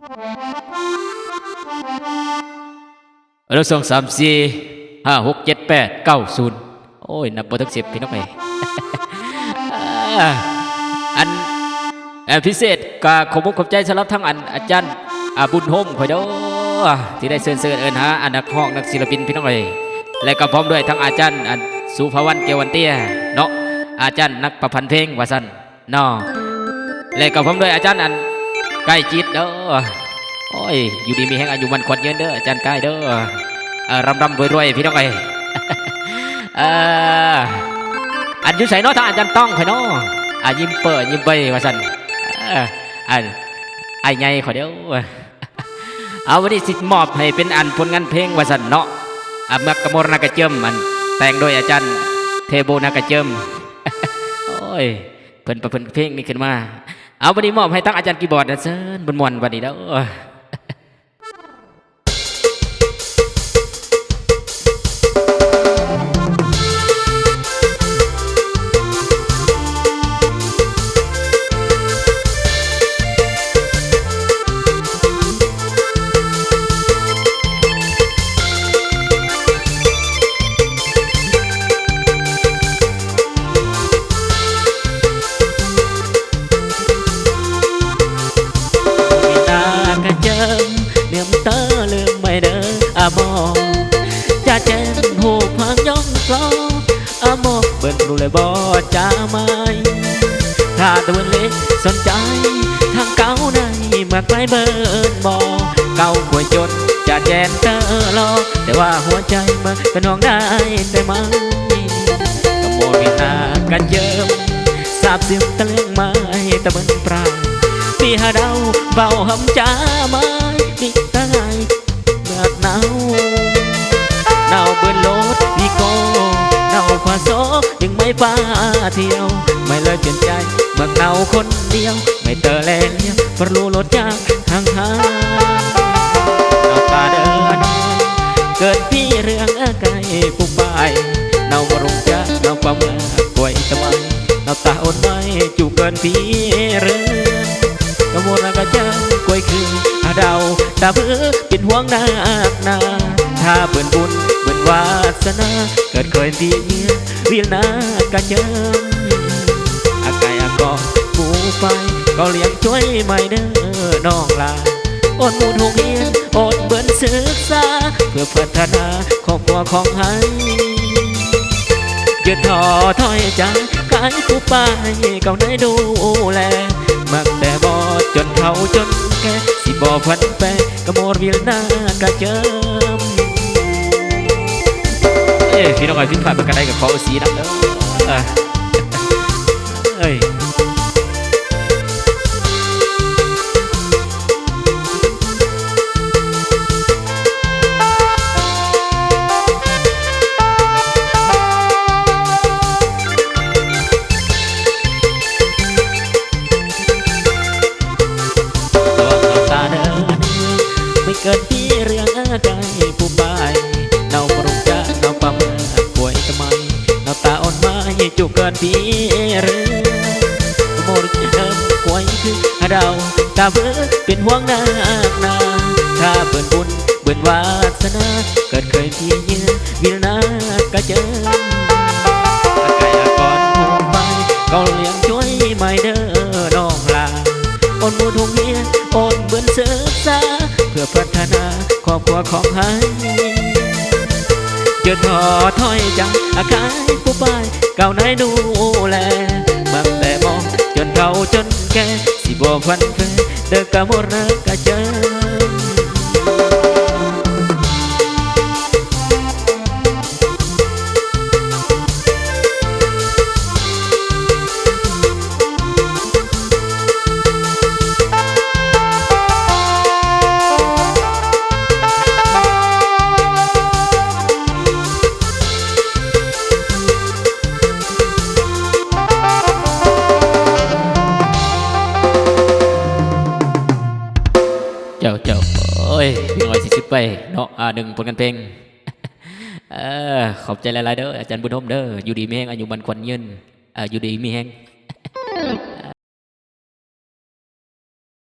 เราสองสามสี่ห้าหกเจ็ดแปดเก้าศูนย์โอ้ย นับบ่ถึงสิบพี่น้องเออันอันพิเศษก็ขอบคุณขอบใจสำหรับทั้งอันอาจารย์อาบุญโฮมขอยเด้อที่ได้เชิญเชิญเอิญหาอันนักห้องนักศิลปินพี่น้องเอ้ยและก็พร้อมด้วยทั้งอาจารย์อันสุภวันเกวันเตี้ยเนาะอาจารย์นักประพันธ์เพลงวาซั่นเนาะและก็พร้อมด้วยอาจารย์อัน ใกล้จิตเด้อโอ้ย อยู่ดีมีแห่งอายุมันควันยืนเด้ออาจารย์ใกล้เด้อรำรำรวยรวยพี่น้องเอ้อันยุใส่เนาะทางอาจารย์ต้องข่อยเนาะอะยิ้มเปิดยิ้มเบยว่าซั่นอันไอ้ใหญ่ขอเดียวเอาวันนี้สิมอบให้เป็นอันผลงานเพลงวาซั่นเนาะอะมักกมรนากระเจิมอันแต่งโดยอาจารย์เทโบนากระเจิมโอ้ยเพิ่นประเพิ่นเพลงนี้ขึ้นมา เอาวันนี้มอบให้ตั้งอาจารย์กีย์บอร์ดนะเซินบนมวนวันนี้เด้อ มไม่เด้ออามอจะเจนหูพังย่องกลออามอเบิ่นรู้เลยบ่จะไม่ถ้าตัวเล็กสนใจ ทางเก่าในมากไปเบิ่นบ่เก่าควรจนจะแจนเตอรอ แต่ว่าหัวใจมันเป็นห่วงได้แต่มั้งก็โมมีตากระเจิมสาบเสียงตะเลงไม้ตะเบินปรางมีหาเดาเบาหำจ้าม้มี โซยังไม่ป้าเที่ยว ไม่เลยเปลี่ยนใจเมื่อหนาวคนเดียว ไม่เตอแลเลี้ยวเพราะรู้รถจากห่างหางหนาวตาเดินเกิดพี่เรื่องไก่ผู้ไปเนาบรุงจะเนาประเมื่อกวยตะไมเนาตาอดไม่จูเกินพี่เรือกระมวลกระจังกวยคืออาดาวตาเพื่อเป็นห่วงนักหนาถ้าเปิ่นบุญเปิ่นวาสนา เกิดเคยพี่เมีย วิลนากระเจิมอาไก่อากอปูไปก็เลี้ยงช่วยไม่เด้อน้องลาอดมูทงเฮียนอดเบิ่นศึกษา เพื่อพัฒนาครอบครัวของให้ยืดถอถอยใจกายผู้ป้ายเก่าได้ดูแล มักแต่บอจนเฒ่าจนแก่สิบอพันแปรกระโมดวิลหน้ากระเจิม เอ้ยพี่น้องไอ้พี่ผ่านมากันได้กับเขาสีดับเด้อ จุกเกินพี่เรือโมรเดิมกวยคือดาตาเบื่อเป็นห่วงนักนาถ้าเบิ่นบุญเบิ่นวาสนาเกิดเคยพี่เยือนวิลนากระเจิมอาไก่อากรผู้ไปก็เลี้ยงช่วยไม่เด้อน้องลาโอนมูทงเฮียนโอนเบือนศึกษาเพื่อพัฒนาครอบครัวของให้ยื จนหอถอยจังอาคายผู้ไปเก่าไหนดูแลมักแต่มองจนเฒ่าจนแก่สิบ่ฟันเฟเด็กกะมดนะกะเจิม ไปเนาะอ่าหนึ่งผลงานเพลงเออขอบใจหลายๆเด้ออาจารย์บุญทมเด้ออยู่ดีมีแห้งอายุบันควันยืนอ่าอยู่ดีมีแห้ง